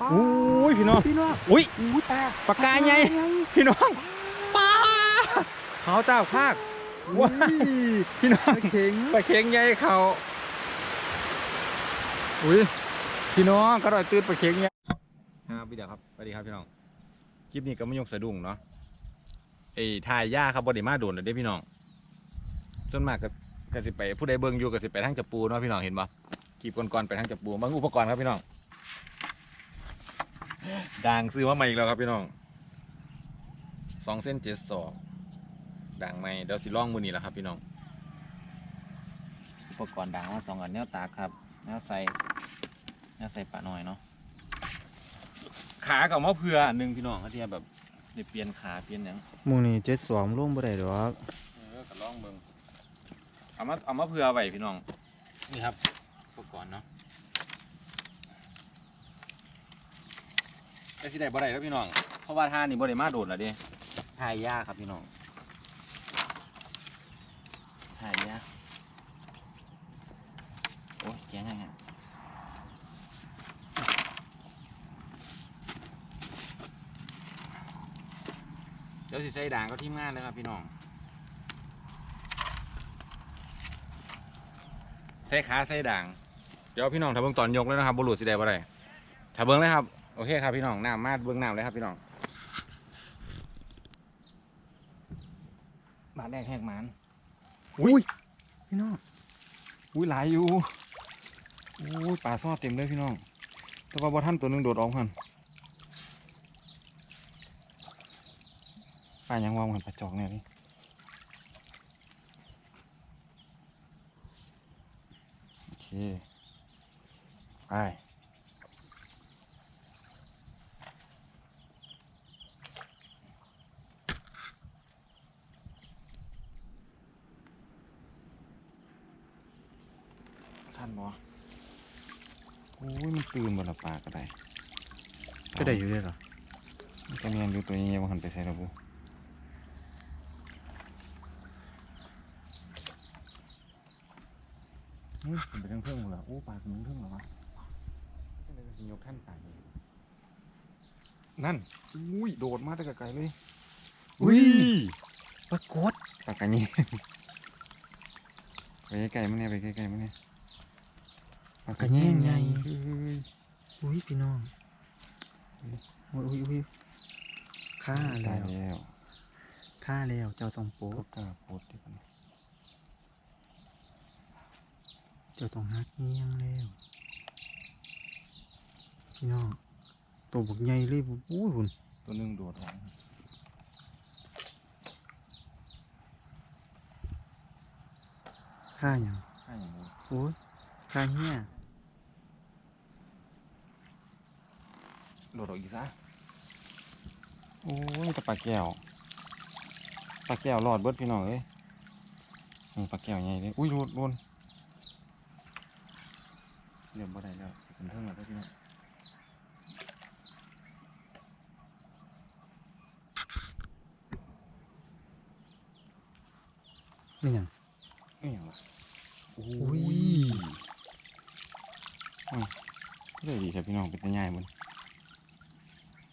โอ้ยพี่น้องพี่น้องอุ้ยอู้ตาปากกาใหญ่พี่น้องป้าเขาเจ้าภาคว้ายพี่น้องเข่งปลาเค็งใหญ่เขาอุ้ยพี่น้องก็รอยตื่นปลาเค็งใหญ่ครับพี่เดียวครับสวัสดีครับพี่น้องคลิปนี้ก็ไม่ยกสะดุ้งเนาะไอ้ทายย่าครับบอดี้มาโดนเลยเด้พี่น้องส่วนมากก็ก็สิไปผู้ใดเบิ่งอยู่ก็สิไปทางจับปูเนาะพี่น้องเห็นปะคลิปก่อนๆไปทางจับปูบางอุปกรณ์ครับพี่น้อง ด่างซื้อมาใหม่อีกแล้วครับพี่น้องสองเส้นเจ็ดศอกด่างใหม่เดี๋ยวสิล่องมือนี้แหละครับพี่น้องอุปกรณ์ดังมาสองอันแนวตากครับแนวใส่แนวใส่ปลาหน่อยเนาะขากับมะเพืออันหนึ่งพี่น้องเขาที่แบบได้เปลี่ยนขาเปลี่ยนหยังหมูนี่เจ็ดสองลงบ่ได้ดอกเออก็ลองเบิ่งเอามาเอามะเพือไว้พี่น้องนี่ครับอุปกรณ์เนาะ แต่สิได้บ่ได้แล้วพี่น้อง เพราะว่าท่านี่บ่ได้มาโดดล้วเดิทายยากครับพี่น้องทายยากโอ้ยแกยังไงเดี๋ยวสิใส่ด่างก็ทีมงานเลยครับพี่น้องใส่ขาใส่ด่าง เดี๋ยวพี่น้องถ้าเบิ่งตอนยกเลยนะครับบุรุษสิได้บ่ได้ถ้าเบิ่งเลยครับ โอเคครับพี่น้องน้ำมาเบิ่งน้ำเลยครับพี่น้องบาดแรกแหกหมันอุ้ยพี่น้องอุ้ยหลายอยู่อุ้ยปลาซอดเต็มเลยพี่น้อง แต่ว่าบ่ท่านตัวหนึงโดดออกหันปลายังวางหันปลาจอกเนี่ยนี่โอเคไป ท่านบอโอ้ยมันตื่นบนละปลาก็ได้ก็ได้อยู่เลยเหรอมันก็เนียนดูตัวนี้มันหันไปใส่ระบุเฮ้ยมันไปทางเพิ่งหมดแล้วโอ้ปลาเป็นเพิ่งเหรอวะก็เลยสิยกท่านปลาเองนั่นอุ้ยโดดมาแต่ไกลๆเลยอุ้ยปรากฏปลากระนี้ไปใกล้ๆมันเนี่ยไปใกล้ๆมันเนี่ย ปากกาแย่งใหญ่เฮ้ยอุ้ยพี่น้องอุ้ยอุ้ยอุ้ยฆ่าตาแล้ยวแล้วฆ่าแล้วเจ้าต้องโป๊ก็กล้าโพสต์ดีกว่านะเจ้าต้องฮักเงี้ยงแล้วพี่น้องตัวบักใหญ่เลยบุ้ยบุญตัวหนึงโดดออกฆ่าอย่างข้าอย่างนี้โอ้ยฆ่าเหี้ย โดดออกอีกซะโอ้ยแต่ปลาแก้วปลาแก้วรอดเบิดพี่น้องเอ้ยนี่ปลาแก้วใหญ่เลยอุ้ยโดดโดนเรียบบ่ได้แล้วเป็นเท่าไหร่พี่น้องนี่อย่างเอ้ยวะโอ้อุ้ยอุ้ยได้ดีใช่พี่น้องเป็นตัวใหญ่มันป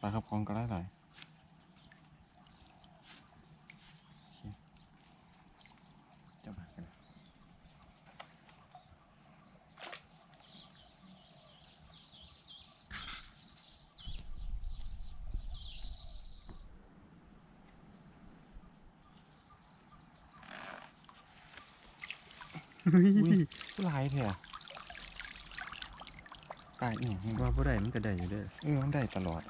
ลาครับคลองก็ได้หลายโอเคเจ้ามากันอุ้ยอุ้ยหลายเถอะตายอีกอย่างว่าบ่ได้มันก็ได้อยู่เด้อเออมันได้ตลอด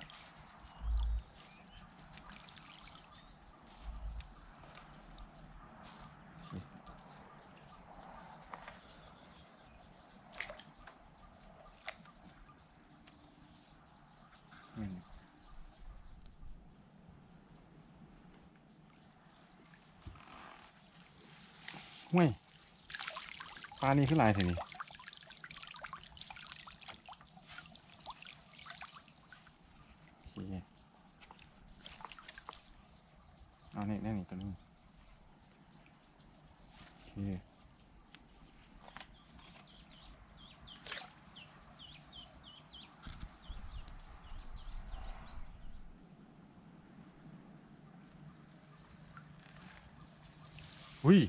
นี่คือลายเท่นี่อาเนี่ยนี่ตัวนี้โอุ้ย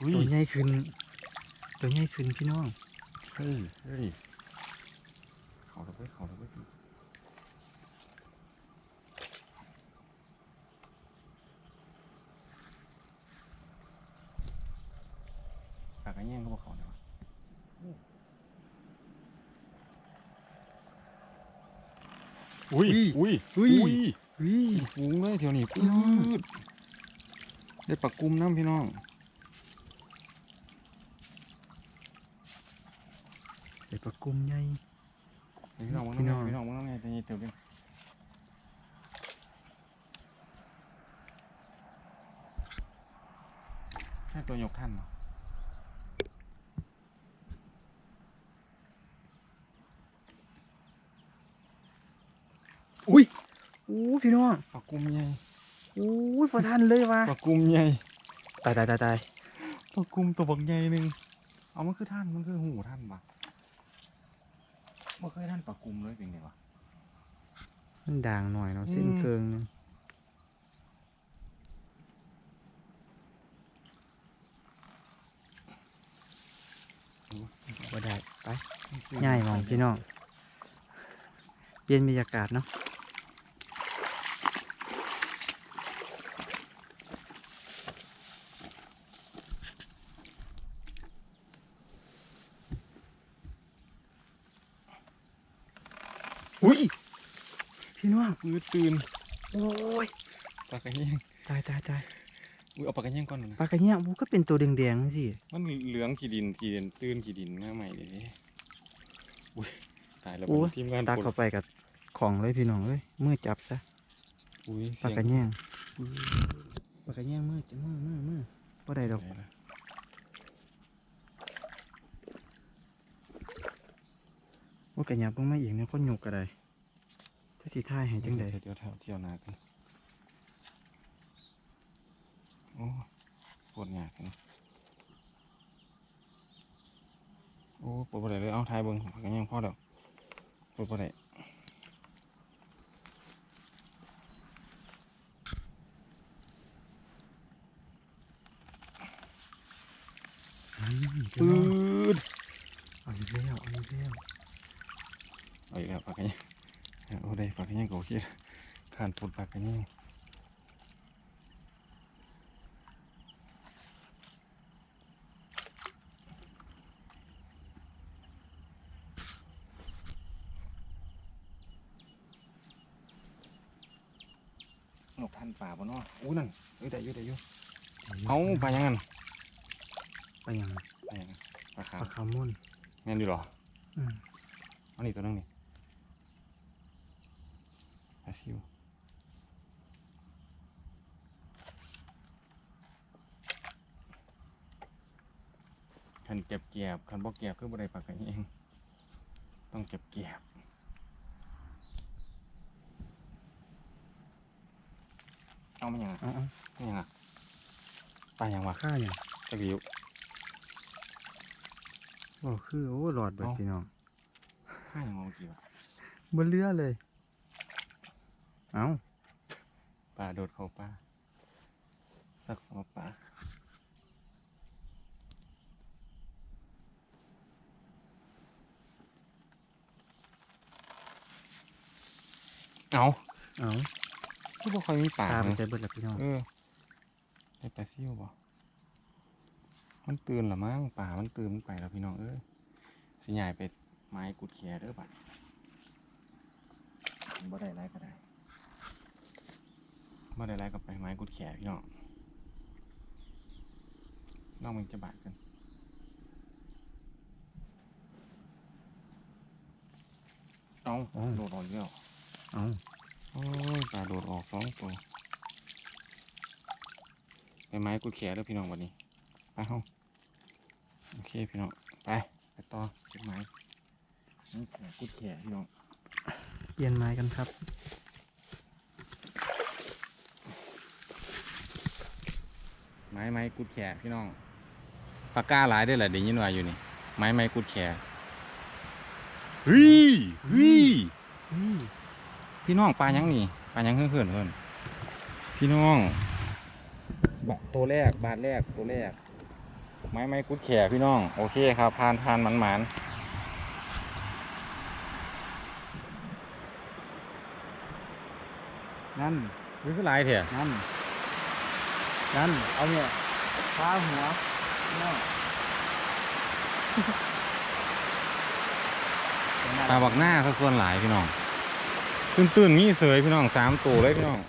อุ้ยตัวใหญ่ขึ้น ตัวใหญ่ขึ้นพี่น้องเฮ้ยเฮ้ยเขาเลยเว้ยเขาเลยเว้ยปากกระแย่งก็บอกเขาเนี่ยวะอุ้ยอุ้ยอุ้ยอุ้ยเฮ้ยฟูงเลยเที่ยวนี้ปืพี่น้องดได้ปลากุมน้ำพี่น้อง ไอ้ ปลากุมใหญ่ พี่น้องมึงพี่น้น้อองงพี่น้องมึงน้องไงใจเย็นเติมเองใช่ตัวยกท่านเหรออุ้ยอู้พี่น้องปลากุมใหญ่อู้ยพอทันเลยว่ะปลากุมใหญ่ตายตายตายตายปลากุมตัวบักใหญ่หนึ่งเอามันคือท่านมันคือหูท่านปะ มันเคยท่านปลากุมเลยเป็นไงวะมันด่างหน่อยเนาะเส้นอืมเคืองหนึงบ่ได้ไปง่ายมองพี่น้อง เปลี่ยนบรรยากาศเนาะ อุ้ยพี่น้องมือตื่นโอ้ยปลากระเยี่ยงตายตายตายอุ้ยเอาปลากระเยี่ยงก่อนหน่อยนะปลากระเนี้ยบูก็เป็นตัวแดงๆสิมันเหลืองขีดินขีดินตื่นขีดินง่ายใหม่เลยนี่อุ้ยตายแล้วโอ้ยทีมงานตักปวดเข้าไปกับของเลยพี่น้องเลยมือจับซะอุ้ยปลากระเนี้ยงปลากระเนี้ยงมือจะมือมือมือบ่ได้ดอก เสียงอะไรนะ ว่ากระยับลงมาอีกเนี่ยคนหยกก็ได้ถ้าสิท่ายให้จังใดเดี๋ยวเดี๋ยวเที่ยวเที่ยวนากันโอ้ยปวดหยากันโอ้ปวดปวดเลยเอาทายเบิ้งปลากระเยี่ยงพ่อเดี๋ยวปวดปวดอืมพี่ปืน้องดเอาอีกแล้วเอาอีกแล้ว เอาอีกแล้วปลากระเยี่ยงโอ้ได้ปลากระเยี่ยงก็โอเคทานปวดปลากระเยี่ยงนกท่านป่าบ่เนาะอู้นั่นเอ้ยได้อยู่ได้อยู่เอาไปยังไงไปยังไปยังไงปลาขาปวลาขาวมุ่นแม่นอยู่หรออืมเอานี่ตัวนึงนี่ ปลาซิวคันเก็บเกียบคันบ่เกียบคือบ่ได้ปลากระเองต้องเก็บเกียบเอามันยังไงเอาเอามันยังไงปลายังวะข้าอย่างตะกิ้วโอ้คือโอ้หลอดเบิดเอ้าพี่น้องข้ายังมองกี่วะบนเรือเลย เอาปลาโดดเข้าปลาสักหัวปลาเอาเอาที่บ่ค่อยมีปลาตาไปเลยใจเบิดแล้วพี่น้องเออได้ปลาซิ่วบ่มันตื่นละมั้งป่ามันตื่นมันไปแล้วพี่น้องเอ้ยสิใหญ่ไปไม้กุดเขียเด้อบัดบ่ได้ไรก็ได้ บ่ได้ไรก็ไปไม้กุดเขียพี่น้องน้องมันจะบาดกันเอาโดดออกเยอะเอาโอ้ยปลาโดดออกสองตัวไปไม้กุดเขียเด้อพี่น้องวันนี้ไปเฮาโอเคพี่น้องไปไปต่อเก็บไม้นี่แขกุดเขียพี่น้องเปลี่ยนไม้กันครับ ม้ไม้กุดแขพี่น้องปากกาหลายได้แหละเดี๋ยวยินว่าอยู่นี่ ไม้ไม้กุดแขเฮ้ยเฮ้ยพี่น้องปลายังนี่ปลายังเฮือนเฮือนเฮือนพี่น้องบตัวแรกบาทแรกตัวแรก ไม้ไม้กุดแขพี่น้อง โอเคครับผ่านผ่านหมันหมันนั่นนี่คือหลายเถอะนั่น นั่น เอาเนี่ยข้าหัวเนี่ยปลาบักหน้าเขาส่วนหลายพี่น้อง ตื่นตื่นๆงี้เสยพี่น้องสามตัวเลยพี่น้อง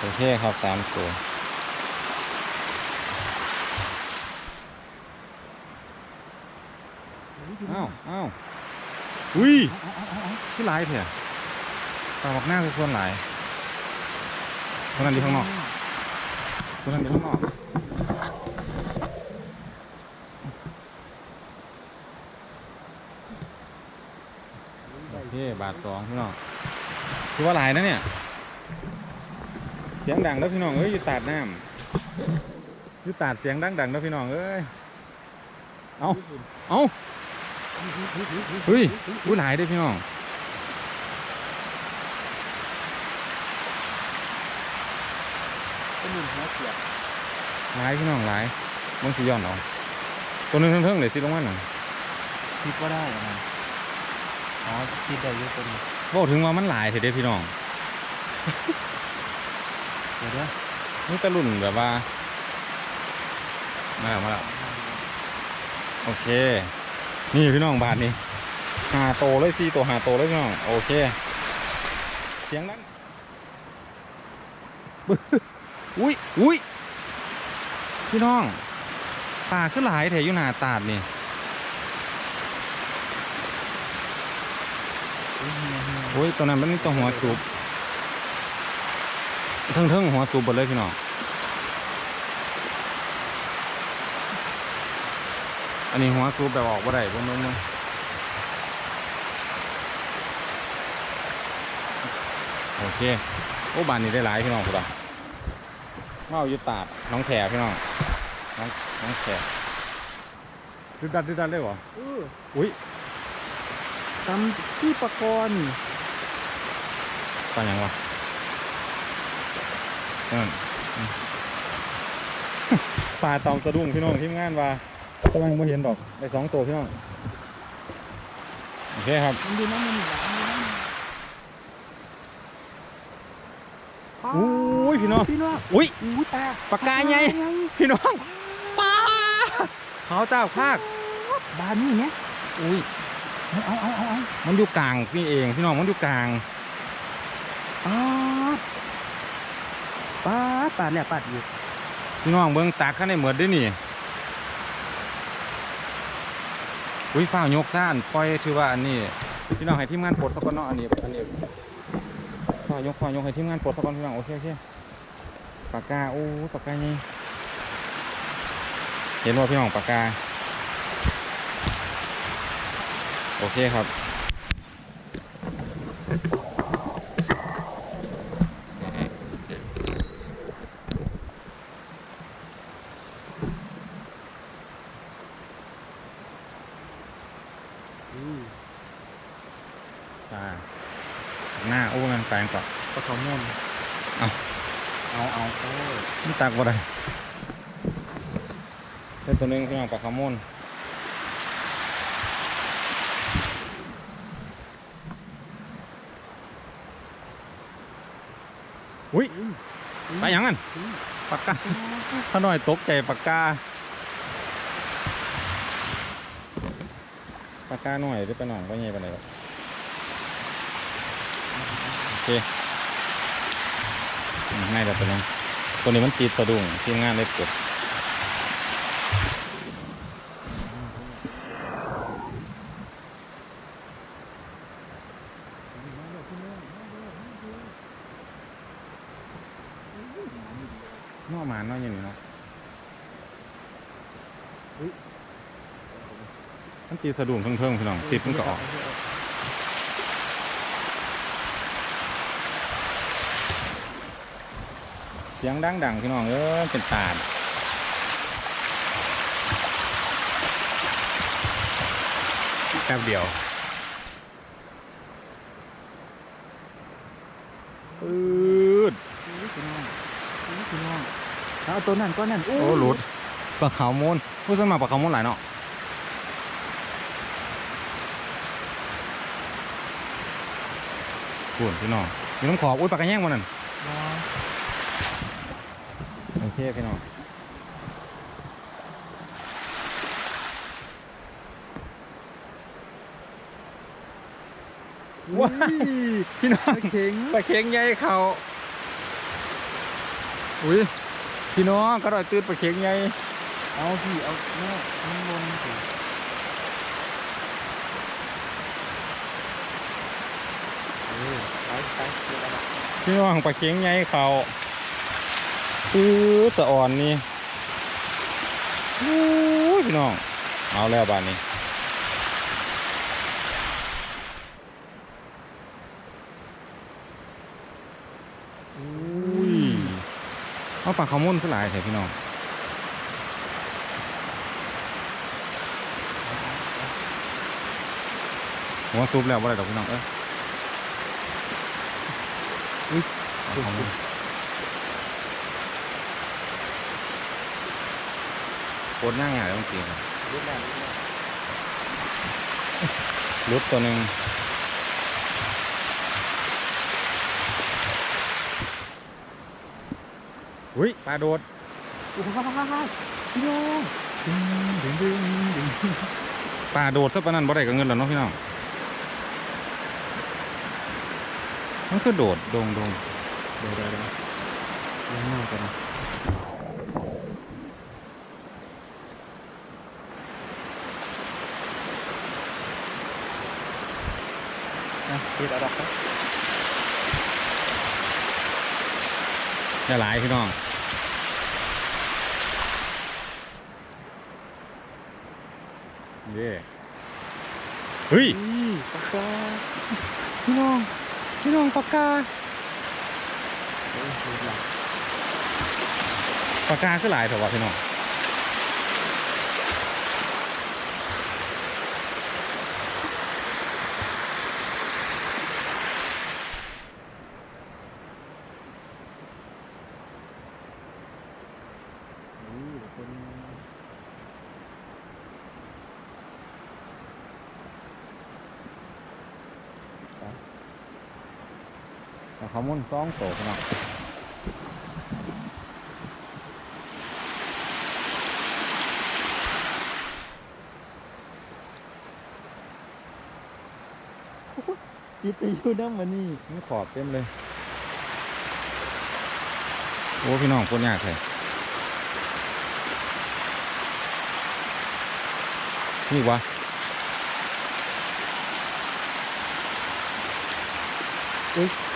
โอเคครับสามตัวอ้าวอ้าวอุ้ยคือหลายเถอะปลาบักหน้าคือส่วนหลาย คนนั้นอยู่ข้างนอกคนนั้นอยู่ข้างนอกโอเคบาทสองพี่น้องคือว่าหลายนะเนี่ยเสียงดังแล้วพี่น้องเอ้ยอยู่ตาดน้ำอยู่ตาดเสียงดังดังแล้วพี่น้องเอ้ยเอาเอาเฮ้ยอุ้ยหลายเด้พี่น้อง หนหนึ่งหัวเสียหลายพี่น้องหลายมึงสิย้อนเอาตัวหนึงเทิงๆเลยสิลงมาหน่อยคิดว่าได้เหรอมันอ๋อคิดได้เยอะตัวนี้บอกถึงว่ามันหลายเถอะเด้พี่น้องเดี๋ยวเดี๋ยวนี่ตะลุ่นแบบว่ามาแล้วมาแล้วโอเค นี่พี่น้องบาทนี้หาโตเลยสี่ตัวหาโตเลยพี่น้องโอเค เสียงนั้น อุ้ยอุ้ยพี่น้องปลาขึ้นหลายแถอยู่หนาตาดนี่อุ้ยเฮียเฮียโอ้ยตัวนั้นมันนี่ตัวหัวสูบเทิงเทิงๆหัวสูบหมดเลยพี่น้องอันนี้หัวสูบแบบออกบ่ได้บ่มึงมึงโอเค โอ้บานนี้ได้หลายพี่น้องพุทธ เมาอยู่ตาดน้องแขพี่น้องน้องน้องแขดืดดัดดืดดัดเลยเหรอเอออุ้ยตำที่ปะกรนี่ปลาหยังวะนั่นอืมปลาตอมสะดุ้งพี่น้องทีมงานว่ากำลังไม่เห็นดอกได้สองตัวพี่น้องโอเคครับมันดีนะมันดีนะมันดีนะอุ้ย พี่น้อง พี่น้องอุ้ยอุ้ยตาปากกาใหญ่พี่น้องปลาเขาเจ้าภาคบานนี่เนี่ยอุ้ยเอาเอาเอาเอาเอามันอยู่กลางพี่เองพี่น้องมันอยู่กลางปาดปาดปาดแล้วปาดอีกพี่น้องเบิ้งตากข้างในเหมือดได้นี่อุ้ยฝ้าวยกซ่านปล่อยชื่อว่าอันนี้พี่น้องให้ทีมงานปลดสักก่อนเนาะอันนี้อันนี้ฝ้าวยกฝ้าวยกให้ทีมงานปลดสักก่อนพี่น้องโอเคโอเค ปากกาโอ้ปากกาไงเห็นว่าพี่น้องปากกา โอเคครับ อือ ปลาหน้าโอ้มันแปลงก่อน ปะเขาม่น เอา เอาเอาโอ้ ยมันตักบ่ได้เป็นตัวหนึงพี่น้องปลาคาร์โมนอุ้ยไปหยังงั้นปากกาถ้าหน่อยตกใจปากกาปากกาหน่อยหรือไปหน่อยก็เงี้ยไปไหนหรอกโอเคอืมง่ายแบบตัวนึง ตัวนี้มันติดสะดุ้งทีมงานเลยกดนอกมาน้อยอย่างนี้เนาะมันตีสะดุ้งเพิ่งๆพี่น้องสิบมันก็ออก เสียงดังๆพี่น้องเออเป็นตาดแป๊บเดียวอืดเอาตัวนั้นก้อนนั้นโอ้หลุดปลาขาวมูลผู้สมัครปลาขาวมูลหลายเนาะปวดพี่น้องมีน้ำขอบอุ้ยปลากระแยงมันนั่นโอ เคพี่น้องว้ายพี่น้องเข่งปลาเค็งใหญ่เขาอุ้ยพี่น้องก็ได้ตื่นปลาเค็งใหญ่เอาพี่เอาแม่มันลงสิเออไปไปเดี๋ยวเอาละพี่น้องปลาเค็งใหญ่เขา คือสะอ่อนนี่โอ้ยพี่น้อง เอาแล้วบ้านนี้อุ้ยเอาปลาขาวมุนขึ้นหลายแถพี่น้องผมว่าซุปแล้วว่าอะไรดอกพี่น้องเอ้ยอุ้ยปลาขาวมุน โคตรง่ายๆเลยเมื่อกี้ครับรุ่นแรกรุ่นแรกรุดตัวหนึ่งอุ้ยปลาโดดว้าวพี่น้องดึงดึงดึงดึงปลาโดดซะปานนั้นบ่ได้กับเงินแล้วเนาะพี่น้องมันคือโดดโดงโดงเดี๋ยวเดี๋ยวเดี๋ยวยังมากกันนะ นะเดี๋ยวเอาดอกครับจะหลายพี่น้องเย่เฮ้ยนี่ปากกาพี่น้องพี่น้องปากกาโอ้ยดูหลังปากกาคือหลายเถอะวะพี่น้อง ขามุ่นสองโตพี่น้องติดอยู่น้ำมันนี่นี่ขอบเต็มเลย โอ้พี่น้องคนยากเลยนี่วะอุ้ย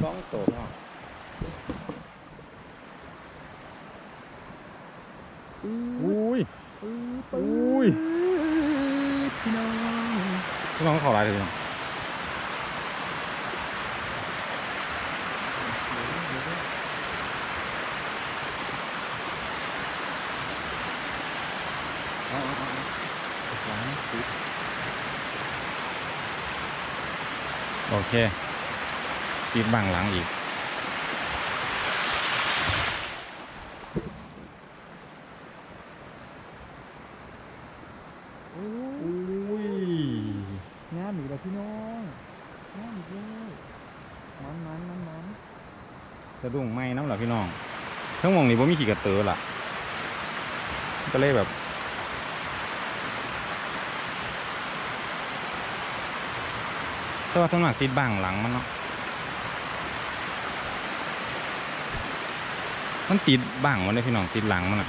สองโตพี่น้องอุ้ยอุ้ยพี่น้องพี่น้องเขาอะไรเลยพี่น้องเอาเอาเอาหลังติดโอเค ติดบังหลังอีกโอ้อุ้ยงามอีกแล้วพี่น้องงามอีกแล้วมันมันมันมันสะดุ้งไหมน้ำเหรอพี่น้องทั้งหมองนี้ผมมีขี่กระเตอล่ะ ก็เลยแบบแต่ว่าสวนมัครติดบังหลังมันเนาะ มันติดบังมันเลยพี่น้องติดหลังมันอะ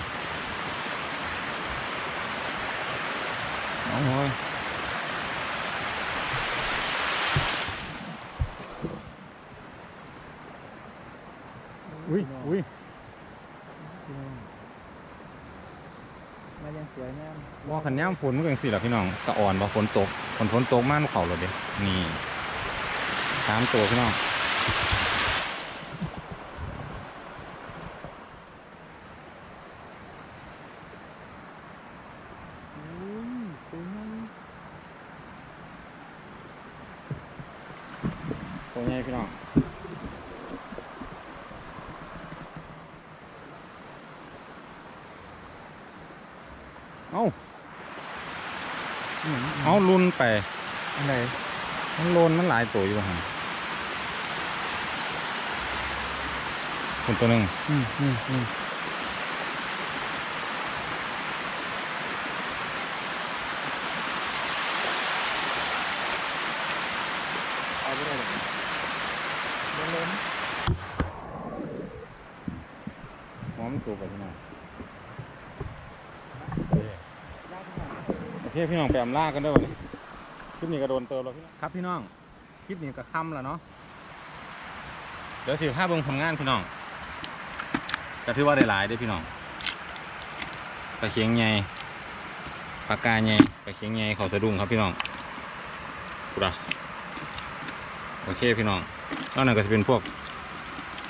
โอ้ยอุ้ยอุ้ยพี่น้องมายังสวยงามว่าขันย่ามฝนมันก็จังสิล่ะพี่น้องสะอ่อนว่าฝนตกฝนฝนตกมากเขาเลยเด้นี่สามตัวพี่น้อง อุ้ยเป็นไง ตัวใหญ่พี่น้อง อืม เอาลุนไปอะไรมันโลนมันหลายตัวอยู่ห่างคนตัวหนึ่งอืมอืมอืมเอาไปได้เลยเล่น หอมสูบไปพี่น้องโอเค พี่น้องไปอำลากันเด้วยวันนี้คลิปนี้ก็โดนเติมแล้วพี่น้องครับพี่น้องคลิปนี้ก็ค่ำแล้วเนาะเดี๋ยวสิภาพเบิ่งผลงานพี่น้องก็ถือว่าได้หลายเด้อพี่น้องปลาเคียงใหญ่ปลากาใหญ่ปลาเคียงใหญ่เขาสะดุ้งครับพี่น้องกูดะโอเคพี่น้องนอกนั้นก็จะเป็นพวก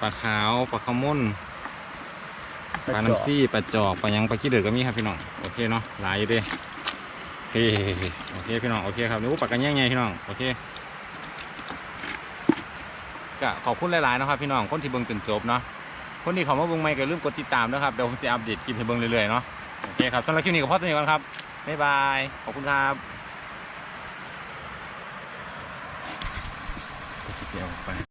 ปลาขาวปลาขาวมุ่นปลาน้ำซี่ปลาจอกปลาหยังปลาขี้เดือดก็มีครับพี่น้องโอเคเนาะหลายอยู่เด้โอ เคโอเคพี่น้องโอเคครับนี่ปักกันแย่งไงพี่น้องโอเคก็ขอบคุณหลายๆนะครับพี่น้องคนที่เบิ่งจนจบเนาะคนที่เขามาเบิ่งใหม่ก็อย่าลืมกดติดตามนะครับเดี๋ยวผมจะอัปเดตคลิปให้เบิ่งเรื่อยๆเนาะโอเคครับสำหรับคลิปนี้ก็พอตัวนี้ก่อนครับบ๊ายบายขอบคุณครับ